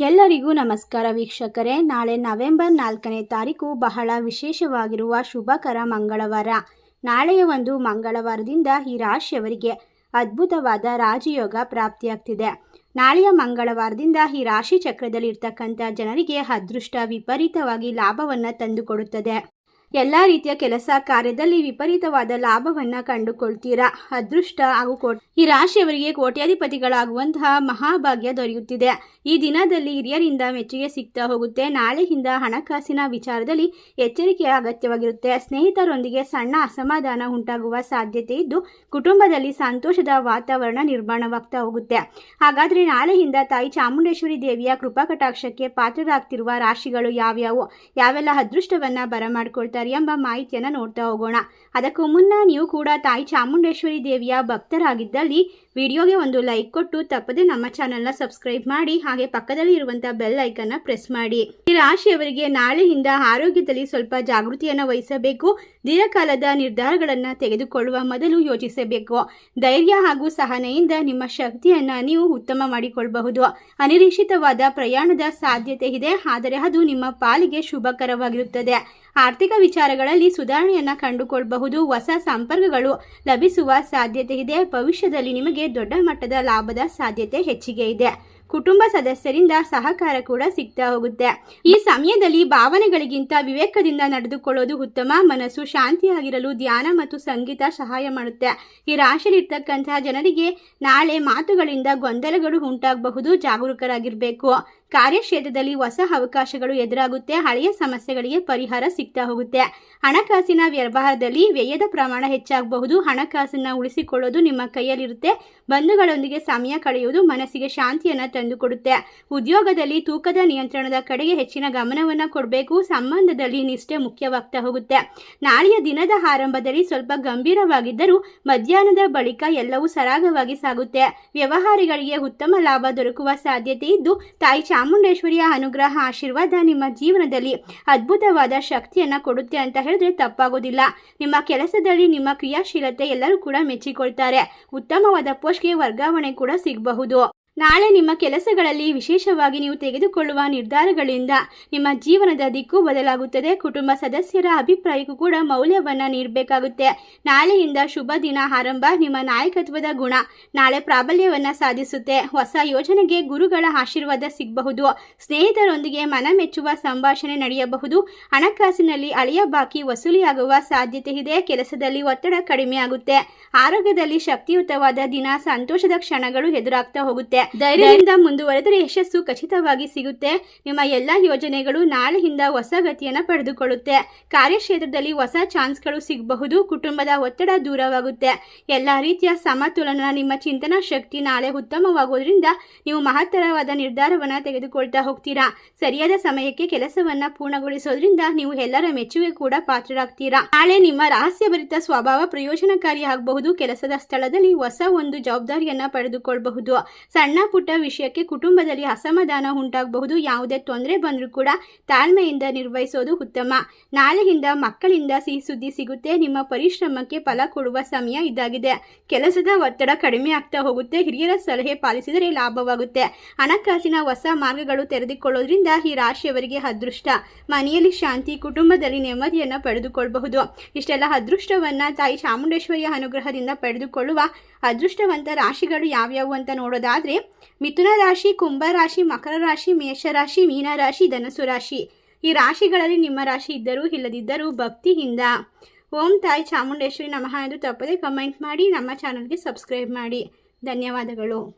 ಎಲ್ಲರಿಗೂ ನಮಸ್ಕಾರ ವೀಕ್ಷಕರೇ. ನಾಳೆ ನವೆಂಬರ್ ನಾಲ್ಕನೇ ತಾರೀಕು ಬಹಳ ವಿಶೇಷವಾಗಿರುವ ಶುಭಕರ ಮಂಗಳವಾರ. ನಾಳೆಯ ಒಂದು ಮಂಗಳವಾರದಿಂದ ಈ ರಾಶಿಯವರಿಗೆ ಅದ್ಭುತವಾದ ರಾಜಯೋಗ ಪ್ರಾಪ್ತಿಯಾಗ್ತಿದೆ. ನಾಳೆಯ ಮಂಗಳವಾರದಿಂದ ಈ ರಾಶಿ ಚಕ್ರದಲ್ಲಿ ಇರ್ತಕ್ಕಂಥ ಜನರಿಗೆ ಅದೃಷ್ಟ ವಿಪರೀತವಾಗಿ ಲಾಭವನ್ನು ತಂದುಕೊಡುತ್ತದೆ. ಎಲ್ಲ ರೀತಿಯ ಕೆಲಸ ಕಾರ್ಯದಲ್ಲಿ ವಿಪರೀತವಾದ ಲಾಭವನ್ನು ಕಂಡುಕೊಳ್ತೀರಾ? ಅದೃಷ್ಟ ಹಾಗೂ ಕೋಟ್ ಈ ರಾಶಿಯವರಿಗೆ ಕೋಟ್ಯಾಧಿಪತಿಗಳಾಗುವಂತಹ ಮಹಾಭಾಗ್ಯ ದೊರೆಯುತ್ತಿದೆ. ಈ ದಿನದಲ್ಲಿ ಹಿರಿಯರಿಂದ ಮೆಚ್ಚುಗೆ ಸಿಗ್ತಾ ಹೋಗುತ್ತೆ. ನಾಳೆಯಿಂದ ಹಣಕಾಸಿನ ವಿಚಾರದಲ್ಲಿ ಎಚ್ಚರಿಕೆಯ ಅಗತ್ಯವಾಗಿರುತ್ತೆ. ಸ್ನೇಹಿತರೊಂದಿಗೆ ಸಣ್ಣ ಅಸಮಾಧಾನ ಉಂಟಾಗುವ ಸಾಧ್ಯತೆ ಇದ್ದು, ಕುಟುಂಬದಲ್ಲಿ ಸಂತೋಷದ ವಾತಾವರಣ ನಿರ್ಮಾಣವಾಗ್ತಾ ಹೋಗುತ್ತೆ. ಹಾಗಾದ್ರೆ ನಾಳೆಯಿಂದ ತಾಯಿ ಚಾಮುಂಡೇಶ್ವರಿ ದೇವಿಯ ಕೃಪಾ ಕಟಾಕ್ಷಕ್ಕೆ ಪಾತ್ರರಾಗ್ತಿರುವ ರಾಶಿಗಳು ಯಾವ್ಯಾವು? ಯಾವೆಲ್ಲ ಅದೃಷ್ಟವನ್ನ ಬರಮಾಡ್ಕೊಳ್ತಾರೆ ಎಂಬ ಮಾಹಿತಿಯನ್ನು ನೋಡ್ತಾ ಹೋಗೋಣ. ಅದಕ್ಕೂ ಮುನ್ನ ನೀವು ಕೂಡ ತಾಯಿ ಚಾಮುಂಡೇಶ್ವರಿ ದೇವಿಯ ಭಕ್ತರಾಗಿದ್ದಲ್ಲಿ ವಿಡಿಯೋಗೆ ಒಂದು ಲೈಕ್ ಕೊಟ್ಟು ತಪ್ಪದೆ ನಮ್ಮ ಚಾನೆಲ್ನ ಸಬ್ಸ್ಕ್ರೈಬ್ ಮಾಡಿ ಹಾಗೆ ಪಕ್ಕದಲ್ಲಿ ಇರುವಂತಹ ಬೆಲ್ ಐಕನ್ನ ಪ್ರೆಸ್ ಮಾಡಿ. ಈ ರಾಶಿಯವರಿಗೆ ನಾಳೆಯಿಂದ ಆರೋಗ್ಯದಲ್ಲಿ ಸ್ವಲ್ಪ ಜಾಗೃತಿಯನ್ನು ವಹಿಸಬೇಕು. ದೀರ್ಘಕಾಲದ ನಿರ್ಧಾರಗಳನ್ನು ತೆಗೆದುಕೊಳ್ಳುವ ಮೊದಲು ಯೋಚಿಸಬೇಕು. ಧೈರ್ಯ ಹಾಗೂ ಸಹನೆಯಿಂದ ನಿಮ್ಮ ಶಕ್ತಿಯನ್ನು ನೀವು ಉತ್ತಮ ಮಾಡಿಕೊಳ್ಳಬಹುದು ಅನಿರೀಕ್ಷಿತವಾದ ಪ್ರಯಾಣದ ಸಾಧ್ಯತೆ ಇದೆ, ಆದರೆ ಅದು ನಿಮ್ಮ ಪಾಲಿಗೆ ಶುಭಕರವಾಗಿರುತ್ತದೆ. ಆರ್ಥಿಕ ವಿಚಾರಗಳಲ್ಲಿ ಸುಧಾರಣೆಯನ್ನು ಕಂಡುಕೊಳ್ಳಬಹುದು ಹೊಸ ಸಂಪರ್ಕಗಳು ಲಭಿಸುವ ಸಾಧ್ಯತೆ ಇದೆ. ಭವಿಷ್ಯದಲ್ಲಿ ನಿಮಗೆ ದೊಡ್ಡ ಮಟ್ಟದ ಲಾಭದ ಸಾಧ್ಯತೆ ಹೆಚ್ಚಿಗೆ ಇದೆ. ಕುಟುಂಬ ಸದಸ್ಯರಿಂದ ಸಹಕಾರ ಕೂಡ ಸಿಗ್ತಾ ಹೋಗುತ್ತೆ. ಈ ಸಮಯದಲ್ಲಿ ಭಾವನೆಗಳಿಗಿಂತ ವಿವೇಕದಿಂದ ನಡೆದುಕೊಳ್ಳೋದು ಉತ್ತಮ. ಮನಸ್ಸು ಶಾಂತಿಯಾಗಿರಲು ಧ್ಯಾನ ಮತ್ತು ಸಂಗೀತ ಸಹಾಯ ಮಾಡುತ್ತೆ. ಈ ರಾಶಿಯಲ್ಲಿರ್ತಕ್ಕಂತಹ ಜನರಿಗೆ ನಾಳೆ ಮಾತುಗಳಿಂದ ಗೊಂದಲಗಳು ಉಂಟಾಗಬಹುದು. ಜಾಗರೂಕರಾಗಿರಬೇಕು. ಕಾರ್ಯಕ್ಷೇತ್ರದಲ್ಲಿ ಹೊಸ ಅವಕಾಶಗಳು ಎದುರಾಗುತ್ತೆ. ಹಳೆಯ ಸಮಸ್ಯೆಗಳಿಗೆ ಪರಿಹಾರ ಸಿಗ್ತಾ ಹೋಗುತ್ತೆ. ಹಣಕಾಸಿನ ವ್ಯವಹಾರದಲ್ಲಿ ವ್ಯಯದ ಪ್ರಮಾಣ ಹೆಚ್ಚಾಗಬಹುದು. ಹಣಕಾಸನ್ನು ಉಳಿಸಿಕೊಳ್ಳೋದು ನಿಮ್ಮ ಕೈಯಲ್ಲಿರುತ್ತೆ. ಬಂಧುಗಳೊಂದಿಗೆ ಸಮಯ ಕಳೆಯುವುದು ಮನಸ್ಸಿಗೆ ಶಾಂತಿಯನ್ನು ತಂದುಕೊಡುತ್ತೆ. ಉದ್ಯೋಗದಲ್ಲಿ ತೂಕದ ನಿಯಂತ್ರಣದ ಕಡೆಗೆ ಹೆಚ್ಚಿನ ಗಮನವನ್ನು ಕೊಡಬೇಕು. ಸಂಬಂಧದಲ್ಲಿ ನಿಷ್ಠೆ ಮುಖ್ಯವಾಗ್ತಾ ಹೋಗುತ್ತೆ. ನಾಳೆಯ ದಿನದ ಆರಂಭದಲ್ಲಿ ಸ್ವಲ್ಪ ಗಂಭೀರವಾಗಿದ್ದರೂ ಮಧ್ಯಾಹ್ನದ ಬಳಿಕ ಎಲ್ಲವೂ ಸರಾಗವಾಗಿ ಸಾಗುತ್ತೆ. ವ್ಯವಹಾರಿಗಳಿಗೆ ಉತ್ತಮ ಲಾಭ ದೊರಕುವ ಸಾಧ್ಯತೆ ಇದ್ದು, ತಾಯಿ ಚಾಮುಂಡೇಶ್ವರಿಯ ಅನುಗ್ರಹ ಆಶೀರ್ವಾದ ನಿಮ್ಮ ಜೀವನದಲ್ಲಿ ಅದ್ಭುತವಾದ ಶಕ್ತಿಯನ್ನು ಕೊಡುತ್ತೆ ಅಂತ ಹೇಳಿದ್ರೆ ತಪ್ಪಾಗೋದಿಲ್ಲ. ನಿಮ್ಮ ಕೆಲಸದಲ್ಲಿ ನಿಮ್ಮ ಕ್ರಿಯಾಶೀಲತೆ ಎಲ್ಲರೂ ಕೂಡ ಮೆಚ್ಚಿಕೊಳ್ತಾರೆ. ಉತ್ತಮವಾದ ಪೋಸ್ಟ್ಗೆ ವರ್ಗಾವಣೆ ಕೂಡ ಸಿಗಬಹುದು. ನಾಳೆ ನಿಮ್ಮ ಕೆಲಸಗಳಲ್ಲಿ ವಿಶೇಷವಾಗಿ ನೀವು ತೆಗೆದುಕೊಳ್ಳುವ ನಿರ್ಧಾರಗಳಿಂದ ನಿಮ್ಮ ಜೀವನದ ದಿಕ್ಕು ಬದಲಾಗುತ್ತದೆ. ಕುಟುಂಬ ಸದಸ್ಯರ ಅಭಿಪ್ರಾಯಕ್ಕೂ ಕೂಡ ಮೌಲ್ಯವನ್ನು ನೀಡಬೇಕಾಗುತ್ತೆ. ನಾಳೆಯಿಂದ ಶುಭ ದಿನ ಆರಂಭ. ನಿಮ್ಮ ನಾಯಕತ್ವದ ಗುಣ ನಾಳೆ ಪ್ರಾಬಲ್ಯವನ್ನು ಸಾಧಿಸುತ್ತೆ. ಹೊಸ ಯೋಜನೆಗೆ ಗುರುಗಳ ಆಶೀರ್ವಾದ ಸಿಗಬಹುದು. ಸ್ನೇಹಿತರೊಂದಿಗೆ ಮನಮೆಚ್ಚುವ ಸಂಭಾಷಣೆ ನಡೆಯಬಹುದು. ಹಣಕಾಸಿನಲ್ಲಿ ಅಳಿಯ ಬಾಕಿ ವಸೂಲಿಯಾಗುವ ಸಾಧ್ಯತೆ ಇದೆ. ಕೆಲಸದಲ್ಲಿ ಒತ್ತಡ ಕಡಿಮೆಯಾಗುತ್ತೆ. ಆರೋಗ್ಯದಲ್ಲಿ ಶಕ್ತಿಯುತವಾದ ದಿನ, ಸಂತೋಷದ ಕ್ಷಣಗಳು ಎದುರಾಗ್ತಾ ಹೋಗುತ್ತೆ. ಧೈರ್ಯದಿಂದ ಮುಂದುವರೆದರೆ ಯಶಸ್ಸು ಖಚಿತವಾಗಿ ಸಿಗುತ್ತೆ. ನಿಮ್ಮ ಎಲ್ಲ ಯೋಜನೆಗಳು ನಾಳೆಯಿಂದ ಹೊಸ ಗತಿಯನ್ನು ಪಡೆದುಕೊಳ್ಳುತ್ತೆ. ಕಾರ್ಯಕ್ಷೇತ್ರದಲ್ಲಿ ಹೊಸ ಚಾನ್ಸ್ಗಳು ಸಿಗಬಹುದು. ಕುಟುಂಬದ ಒತ್ತಡ ದೂರವಾಗುತ್ತೆ. ಎಲ್ಲ ರೀತಿಯ ಸಮತೋಲನ, ನಿಮ್ಮ ಚಿಂತನಾ ಶಕ್ತಿ ನಾಳೆ ಉತ್ತಮವಾಗೋದ್ರಿಂದ ನೀವು ಮಹತ್ತರವಾದ ನಿರ್ಧಾರವನ್ನು ತೆಗೆದುಕೊಳ್ತಾ ಹೋಗ್ತೀರಾ. ಸರಿಯಾದ ಸಮಯಕ್ಕೆ ಕೆಲಸವನ್ನ ಪೂರ್ಣಗೊಳಿಸೋದ್ರಿಂದ ನೀವು ಎಲ್ಲರ ಮೆಚ್ಚುಗೆ ಕೂಡ ಪಾತ್ರರಾಗ್ತೀರಾ. ನಾಳೆ ನಿಮ್ಮ ರಹಸ್ಯಭರಿತ ಸ್ವಭಾವ ಪ್ರಯೋಜನಕಾರಿ ಆಗಬಹುದು. ಕೆಲಸದ ಸ್ಥಳದಲ್ಲಿ ಹೊಸ ಒಂದು ಜವಾಬ್ದಾರಿಯನ್ನ ಪಡೆದುಕೊಳ್ಳಬಹುದು ಸಣ್ಣ ಪುಟ್ಟ ವಿಷಯಕ್ಕೆ ಕುಟುಂಬದಲ್ಲಿ ಅಸಮಾಧಾನ ಉಂಟಾಗಬಹುದು. ಯಾವುದೇ ತೊಂದರೆ ಬಂದರೂ ಕೂಡ ತಾಳ್ಮೆಯಿಂದ ನಿರ್ವಹಿಸೋದು ಉತ್ತಮ. ನಾಳೆಯಿಂದ ಮಕ್ಕಳಿಂದ ಸಿಹಿ ಸುದ್ದಿ ಸಿಗುತ್ತೆ. ನಿಮ್ಮ ಪರಿಶ್ರಮಕ್ಕೆ ಫಲ ಕೊಡುವ ಸಮಯ ಇದಾಗಿದೆ. ಕೆಲಸದ ಒತ್ತಡ ಕಡಿಮೆ ಆಗ್ತಾ ಹೋಗುತ್ತೆ. ಹಿರಿಯರ ಸಲಹೆ ಪಾಲಿಸಿದರೆ ಲಾಭವಾಗುತ್ತೆ. ಹಣಕಾಸಿನ ಹೊಸ ಮಾರ್ಗಗಳು ತೆರೆದುಕೊಳ್ಳೋದ್ರಿಂದ ಈ ರಾಶಿಯವರಿಗೆ ಅದೃಷ್ಟ. ಮನೆಯಲ್ಲಿ ಶಾಂತಿ, ಕುಟುಂಬದಲ್ಲಿ ನೆಮ್ಮದಿಯನ್ನು ಪಡೆದುಕೊಳ್ಳಬಹುದು ಇಷ್ಟೆಲ್ಲ ಅದೃಷ್ಟವನ್ನ ತಾಯಿ ಚಾಮುಂಡೇಶ್ವರಿಯ ಅನುಗ್ರಹದಿಂದ ಪಡೆದುಕೊಳ್ಳುವ ಅದೃಷ್ಟವಂತ ರಾಶಿಗಳು ಯಾವ್ಯಾವು ಅಂತ ನೋಡೋದಾದ್ರೆ ಮಿಥುನ ರಾಶಿ, ಕುಂಭ ರಾಶಿ, ಮಕರ ರಾಶಿ ಮೇಷರಾಶಿ ಮೀನರಾಶಿ ಧನಸು ರಾಶಿ ಈ ರಾಶಿಗಳಲ್ಲಿ ನಿಮ್ಮ ರಾಶಿ ಇದ್ದರೂ ಇಲ್ಲದಿದ್ದರೂ ಭಕ್ತಿಯಿಂದ ಓಂ ತಾಯಿ ಚಾಮುಂಡೇಶ್ವರಿ ನಮಃ ಎಂದು ತಪ್ಪದೆ ಕಮೆಂಟ್ ಮಾಡಿ, ನಮ್ಮ ಚಾನಲ್ಗೆ ಸಬ್ಸ್ಕ್ರೈಬ್ ಮಾಡಿ. ಧನ್ಯವಾದಗಳು.